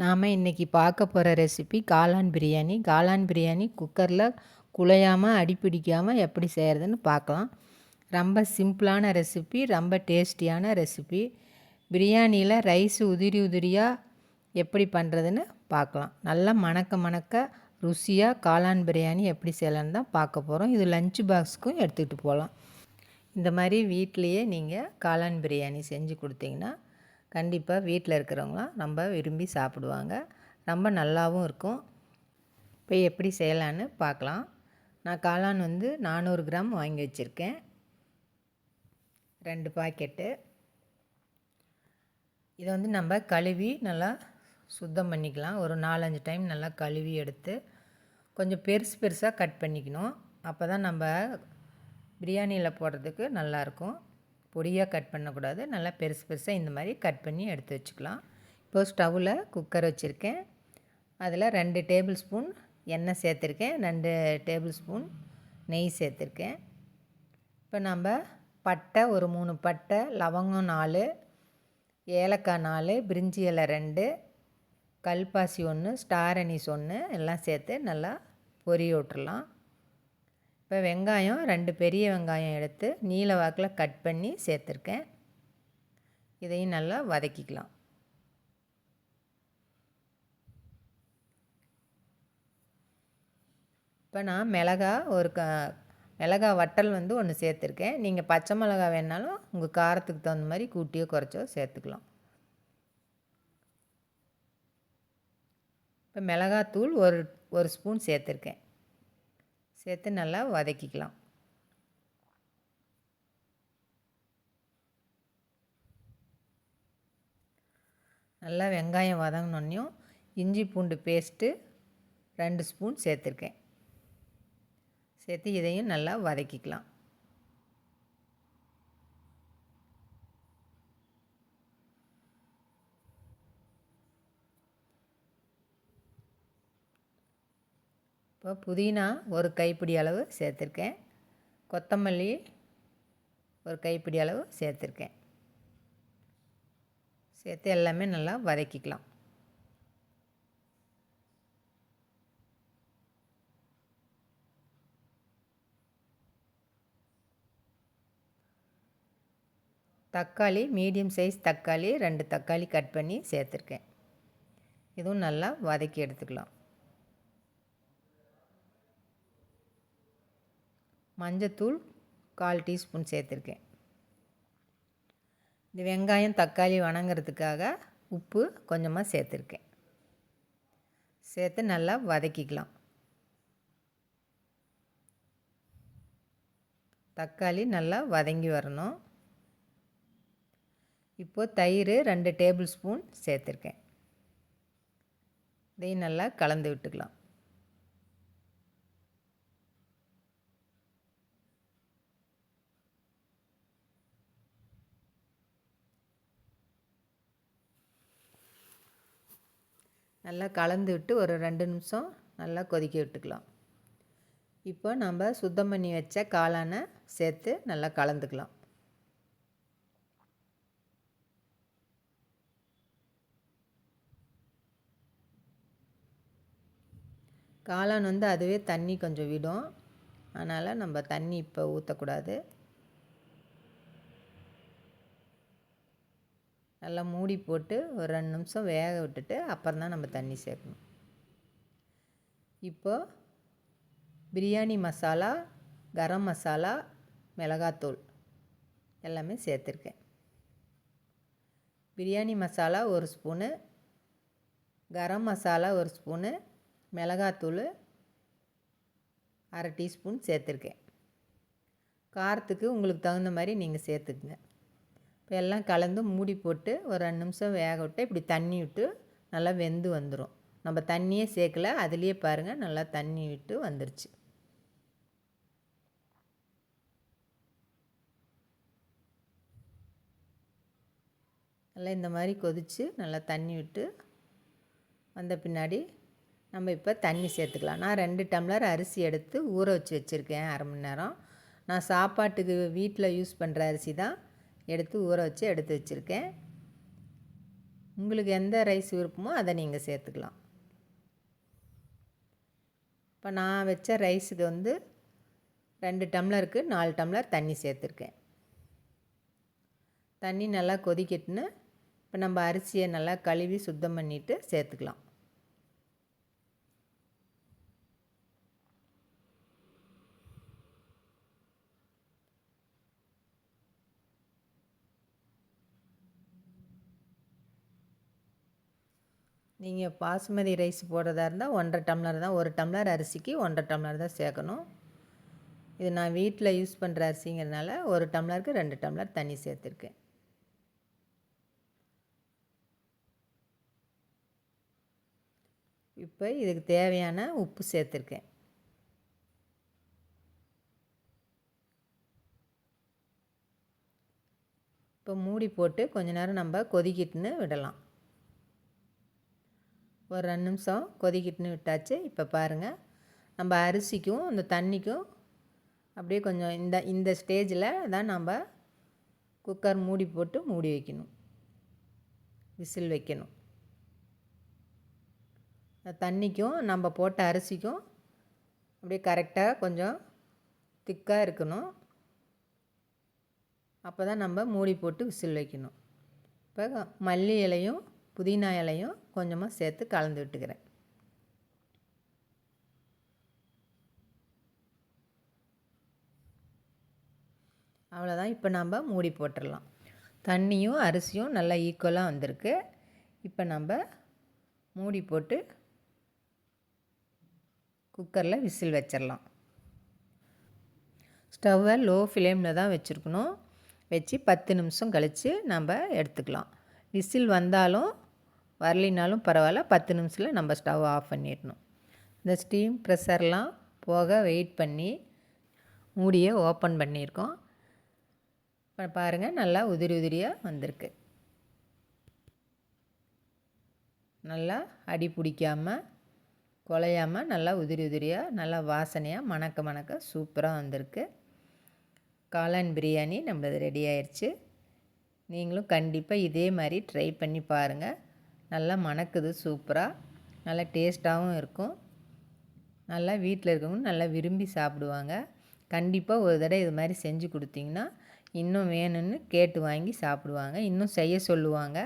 நாம் இன்றைக்கி பார்க்க போகிற ரெசிபி காளான் பிரியாணி. காளான் பிரியாணி குக்கரில் குழையாமல் அடிப்பிடிக்காமல் எப்படி செய்கிறதுன்னு பார்க்கலாம். ரொம்ப சிம்பிளான ரெசிபி ரொம்ப டேஸ்டியான ரெசிபி பிரியாணியில் ரைஸ் உதிரி உதிரியாக எப்படி பண்ணுறதுன்னு பார்க்கலாம். நல்லா மணக்க மணக்க ருசியாக காளான் பிரியாணி எப்படி செய்யலான்னு தான் பார்க்க போகிறோம் இது லஞ்ச் பாக்ஸுக்கும் எடுத்துகிட்டு போகலாம். இந்த மாதிரி வீட்லேயே நீங்கள் காளான் பிரியாணி செஞ்சு கொடுத்தீங்கன்னா கண்டிப்பாக வீட்டில் இருக்கிறவங்களாம் ரொம்ப விரும்பி சாப்பிடுவாங்க. ரொம்ப நல்லாவும் இருக்கும். இப்போ எப்படி செய்யலான்னு பார்க்கலாம். நான் காளான் வந்து நானூறு கிராம் வாங்கி வச்சுருக்கேன். ரெண்டு பாக்கெட்டு. இதை வந்து நம்ம கழுவி நல்லா சுத்தம் பண்ணிக்கலாம். ஒரு நாலஞ்சு டைம் நல்லா கழுவி எடுத்து கொஞ்சம் பெருசு பெருசாக கட் பண்ணிக்கணும். அப்போ தான் நம்ம பிரியாணியில் போடுறதுக்கு நல்லாயிருக்கும் பொடியாக கட் பண்ணக்கூடாது. நல்லா பெருசு பெருசாக இந்த மாதிரி கட் பண்ணி எடுத்து வச்சுக்கலாம். இப்போது ஸ்டவ்வில் குக்கர் வச்சுருக்கேன். அதில் ரெண்டு டேபிள் ஸ்பூன் எண்ணெய் சேர்த்துருக்கேன். ரெண்டு டேபிள் ஸ்பூன் நெய் சேர்த்துருக்கேன். இப்போ நம்ம பட்டை ஒரு மூணு பட்டை லவங்கம் நாலு ஏலக்காய் நாலு பிரிஞ்சி இலை ரெண்டு கல்பாசி ஒன்று ஸ்டார் அனீஸ் ஒன்று எல்லாம் சேர்த்து நல்லா பொரிய விட்டுறலாம். இப்போ வெங்காயம் ரெண்டு பெரிய வெங்காயம் எடுத்து நீல வாக்கில் கட் பண்ணி சேர்த்துருக்கேன். இதையும் நல்லா வதக்கிக்கலாம். இப்போ நான் மிளகா ஒரு க மிளகா வட்டல் வந்து ஒன்று சேர்த்துருக்கேன். நீங்கள் பச்சை மிளகா வேணாலும் உங்கள் காரத்துக்கு தகுந்த மாதிரி கூட்டியோ குறைச்சோ சேர்த்துக்கலாம். இப்போ மிளகாத்தூள் ஒரு ஒரு ஸ்பூன் சேர்த்துருக்கேன். சேர்த்து நல்லா வதக்கிக்கலாம். நல்லா வெங்காயம் வதங்கினோன்னையும் இஞ்சி பூண்டு பேஸ்ட்டு ரெண்டு ஸ்பூன் சேர்த்துருக்கேன். சேர்த்து இதையும் நல்லா வதக்கிக்கலாம். இப்போ புதினா ஒரு கைப்பிடி அளவு சேர்த்துருக்கேன். கொத்தமல்லி ஒரு கைப்பிடி அளவு சேர்த்துருக்கேன். சேர்த்து எல்லாமே நல்லா வதக்கிக்கலாம். தக்காளி மீடியம் சைஸ் தக்காளி ரெண்டு தக்காளி கட் பண்ணி சேர்த்துருக்கேன். இதுவும் நல்லா வதக்கி எடுத்துக்கலாம். மஞ்சத்தூள் கால் டீஸ்பூன் சேர்த்துருக்கேன். இந்த வெங்காயம் தக்காளி வணங்குறதுக்காக உப்பு கொஞ்சமாக சேர்த்துருக்கேன். சேர்த்து நல்லா வதக்கிக்கலாம். தக்காளி நல்லா வதங்கி வரணும். இப்போது தயிர் ரெண்டு டேபிள் ஸ்பூன் சேர்த்துருக்கேன். இதையும் நல்லா கலந்து விட்டுக்கலாம். நல்லா கலந்து விட்டு ஒரு ரெண்டு நிமிஷம் நல்லா கொதிக்க விட்டுக்கலாம். இப்போ நம்ம சுத்தம் பண்ணி வச்ச காளானை சேர்த்து நல்லா கலந்துக்கலாம். காளான் வந்து அதுவே தண்ணி கொஞ்சம் விடும். அதனால் நம்ம தண்ணி இப்போ ஊற்றக்கூடாது நல்லா மூடி போட்டு ஒரு ரெண்டு நிமிஷம் வேக விட்டுட்டு அப்புறம் தான் நம்ம தண்ணி சேர்க்கணும். இப்போது பிரியாணி மசாலா கரம் மசாலா மிளகாத்தூள் எல்லாமே சேர்த்துருக்கேன். பிரியாணி மசாலா ஒரு ஸ்பூனு கரம் மசாலா ஒரு ஸ்பூனு மிளகாத்தூள் அரை டீஸ்பூன் சேர்த்துருக்கேன். காரத்துக்கு உங்களுக்கு தகுந்த மாதிரி நீங்கள் சேர்த்துக்குங்க. இப்போ எல்லாம் கலந்து மூடி போட்டு ஒரு ரெண்டு நிமிஷம் வேக விட்டு இப்படி தண்ணி விட்டு நல்லா வெந்து வந்துடும் நம்ம தண்ணியே சேர்க்கல அதுலேயே பாருங்கள் நல்லா தண்ணி விட்டு வந்துருச்சு. நல்லா இந்த மாதிரி கொதித்து நல்லா தண்ணி விட்டு வந்த பின்னாடி நம்ம இப்போ தண்ணி சேர்த்துக்கலாம். நான் ரெண்டு டம்ளர் அரிசி எடுத்து ஊற வச்சு வச்சுருக்கேன் அரை மணி நேரம். நான் சாப்பாட்டுக்கு வீட்டில் யூஸ் பண்ணுற அரிசி தான். எடுத்து ஊற வச்சு எடுத்து வச்சுருக்கேன். உங்களுக்கு எந்த ரைஸ் விருப்பமோ அதை நீங்கள் சேர்த்துக்கலாம். இப்போ நான் வச்ச ரைஸுக்கு வந்து ரெண்டு டம்ளருக்கு நாலு டம்ளர் தண்ணி சேர்த்துருக்கேன். தண்ணி நல்லா கொதிக்கட்டுன்னு இப்போ நம்ம அரிசியை நல்லா கழுவி சுத்தம் பண்ணிவிட்டு சேர்த்துக்கலாம். நீங்கள் பாஸ்மதி ரைஸ் போடுறதா இருந்தால் ஒன்றரை டம்ளர் தான் ஒரு டம்ளர் அரிசிக்கு ஒன்றரை டம்ளர் தான் சேர்க்கணும். இது நான் வீட்டில் யூஸ் பண்ணுற அரிசிங்கிறதுனால ஒரு டம்ளருக்கு ரெண்டு டம்ளர் தண்ணி சேர்த்துருக்கேன். இப்போ இதுக்கு தேவையான உப்பு சேர்த்துருக்கேன். இப்போ மூடி போட்டு கொஞ்ச நேரம் நம்ம கொதிக்கிட்டுன்னு விடலாம். ஒரு ரெண்டு நிமிஷம் கொதிக்கிட்டுன்னு விட்டாச்சு. இப்போ பாருங்கள் நம்ம அரிசிக்கும் இந்த தண்ணிக்கும் அப்படியே கொஞ்சம் இந்த இந்த ஸ்டேஜில் தான் நம்ம குக்கர் மூடி போட்டு மூடி வைக்கணும். விசில் வைக்கணும். தண்ணிக்கும் நம்ம போட்ட அரிசிக்கும் அப்படியே கரெக்டாக கொஞ்சம் திக்காக இருக்கணும். அப்போ தான் நம்ம மூடி போட்டு விசில் வைக்கணும். இப்போ மல்லி இலையும் புதினா இலையும் கொஞ்சமாக சேர்த்து கலந்து விட்டுக்கிறேன். அவ்வளோதான் இப்போ நம்ம மூடி போட்டுடலாம் தண்ணியும் அரிசியும் நல்லா ஈக்குவலாக வந்திருக்கு. இப்போ நம்ம மூடி போட்டு குக்கரில் விசில் வச்சிடலாம் ஸ்டவ்வை லோ ஃப்ளேமில் தான் வச்சுருக்கணும். வச்சு பத்து நிமிஷம் கழித்து நம்ம எடுத்துக்கலாம். விசில் வந்தாலும் வரலினாலும் பரவாயில்ல. பத்து நிமிஷத்தில் நம்ம ஸ்டவ் ஆஃப் பண்ணிடணும். இந்த ஸ்டீம் ப்ரெஷர்லாம் போக வெயிட் பண்ணி மூடியை ஓப்பன் பண்ணியிருக்கோம். இப்போ பாருங்கள் நல்லா உதிரி உதிரியாக வந்திருக்கு. நல்லா அடி பிடிக்காமல் குலையாமல் நல்லா உதிரி உதிரியாக நல்லா வாசனையாக மணக்க மணக்க சூப்பராக வந்திருக்கு. காளான் பிரியாணி நம்மளது ரெடி ஆயிடுச்சு நீங்களும் கண்டிப்பாக இதே மாதிரி ட்ரை பண்ணி பாருங்கள் நல்லா மணக்குது சூப்பராக நல்லா டேஸ்ட்டாகவும் இருக்கும். நல்லா வீட்டில் இருக்கவங்க நல்லா விரும்பி சாப்பிடுவாங்க. கண்டிப்பாக ஒரு தடவை இது மாதிரி செஞ்சு கொடுத்தீங்கன்னா இன்னும் வேணும்னு கேட்டு வாங்கி சாப்பிடுவாங்க. இன்னும் செய்ய சொல்லுவாங்க.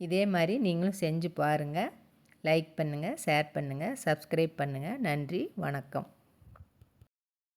இதே மாதிரி நீங்களும் செஞ்சு பாருங்கள் லைக் பண்ணுங்கள் ஷேர் பண்ணுங்கள் சப்ஸ்கிரைப் பண்ணுங்கள் நன்றி வணக்கம்.